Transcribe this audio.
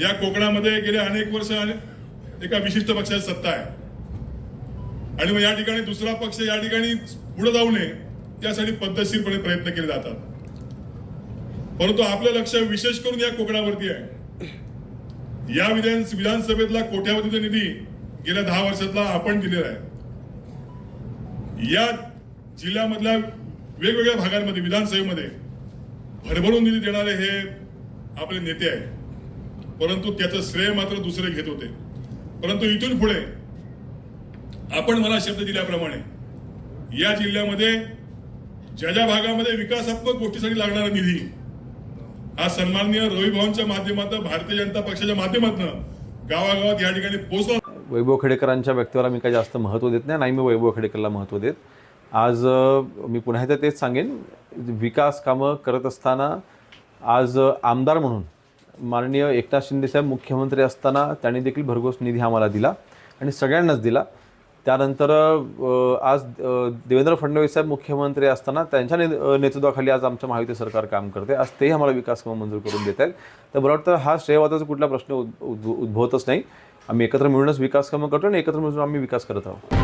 या कोकणामध्ये गेले अनेक वर्ष एका विशिष्ट पक्षाची सत्ता आहे. आणि मग या ठिकाणी दुसरा पक्ष या ठिकाणी पुढे जाऊ नये त्यासाठी पद्धतशीरपणे प्रयत्न केले जातात. परंतु आपलं लक्ष विशेष करून या कोकणावरती आहे. या विधान विधानसभेतला कोट्यावधीचा निधी गेल्या दहा वर्षातला आपण दिलेला आहे. या जिल्ह्यामधल्या वेगवेगळ्या भागांमध्ये विधानसभेमध्ये भरभरून निधी देणारे हे आपले नेते आहेत. परंतु त्याचं श्रेय मात्र दुसरे घेत होते. परंतु इथून पुढे आपण मला शब्द दिल्याप्रमाणे या जिल्ह्यामध्ये ज्या ज्या भागामध्ये विकासात्मक गोष्टीसाठी लागणारा निधी हा सन्माननीय रवी भवनच्या माध्यमातून भारतीय जनता पक्षाच्या माध्यमातून गावागावात या ठिकाणी पोहोचला वैभव खेडेकरांच्या व्यक्तीला मी काही जास्त महत्त्व देत नाही नाही मी वैभव खेडेकरला महत्त्व देत. आज मी पुन्हा एकदा तेच सांगेन विकास कामं करत असताना आज आमदार म्हणून माननीय एकनाथ शिंदेसाहेब मुख्यमंत्री असताना त्यांनी देखील भरघोस निधी आम्हाला दिला आणि सगळ्यांनाच दिला. त्यानंतर आज देवेंद्र फडणवीस साहेब मुख्यमंत्री असताना त्यांच्या ने नेतृत्वाखाली आज आमचं महायुती सरकार काम करते. आज तेही आम्हाला विकास कामं मंजूर करून देत आहेत. तर मला वाटतं हा श्रेयवादाचा कुठला प्रश्न उद् उद् उद्भवतच नाही. आम्ही एकत्र मिळूनच विकास कामं करतो आणि एकत्र मिळून आम्ही विकास करत आहोत.